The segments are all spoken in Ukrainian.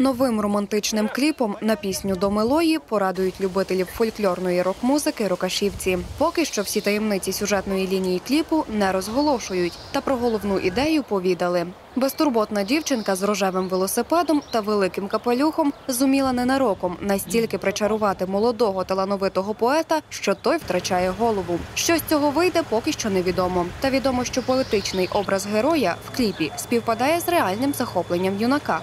Новим романтичним кліпом на пісню до Милої порадують любителів фольклорної рок-музики рокашівці. Поки що всі таємниці сюжетної лінії кліпу не розголошують, та про головну ідею повідали. Безтурботна дівчинка з рожевим велосипедом та великим капелюхом зуміла ненароком настільки причарувати молодого талановитого поета, що той втрачає голову. Що з цього вийде, поки що невідомо. Та відомо, що поетичний образ героя в кліпі співпадає з реальним захопленням юнака.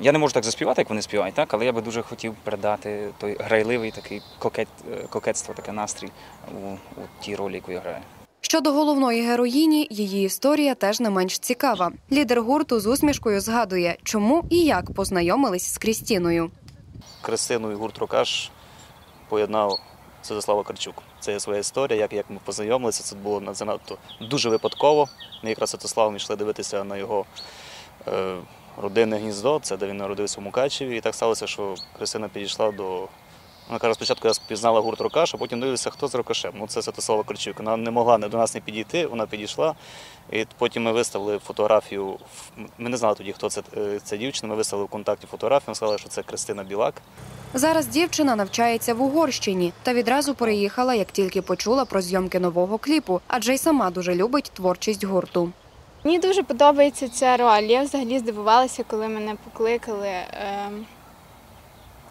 Я не можу так заспівати, як вони співають, так, але я би дуже хотів передати той грайливий такий кокет, е, кокетство, таке настрій у, у тій ролі, яку я граю. Щодо головної героїні, її історія теж не менш цікава. Лідер гурту з усмішкою згадує, чому і як познайомились з Крістіною. Кристину і гурт Рокаш поєднав Святослава Карчук. Це є своя історія, як, як ми познайомилися. Це було занадто дуже випадково. Ми якраз Святославом йшли дивитися на його е, родинне гніздо, це де він народився в Мукачеві. І так сталося, що Кристина підійшла до. Вона каже, спочатку я спізнала гурт Рокаш, а потім дивився, хто з Рокашем. Ну, це Святослава Карчук. Вона не могла до нас не підійти, вона підійшла. І потім ми виставили фотографію. Ми не знали тоді, хто це, е, ця дівчина. Ми виставили в контакті фотографію, ми сказали, що це Кристина Білак. Зараз дівчина навчається в Угорщині та відразу переїхала, як тільки почула про зйомки нового кліпу, адже й сама дуже любить творчість гурту. Мені дуже подобається ця роль. Я взагалі здивувалася, коли мене покликали е,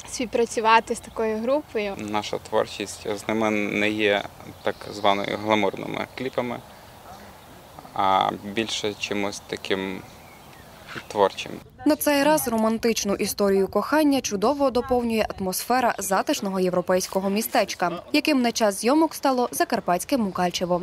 співпрацювати з такою групою. Наша творчість з ними не є так званою гламурними кліпами, а більше чимось таким творчим. На цей раз романтичну історію кохання чудово доповнює атмосфера затишного європейського містечка, яким на час зйомок стало Закарпатське Мукачево.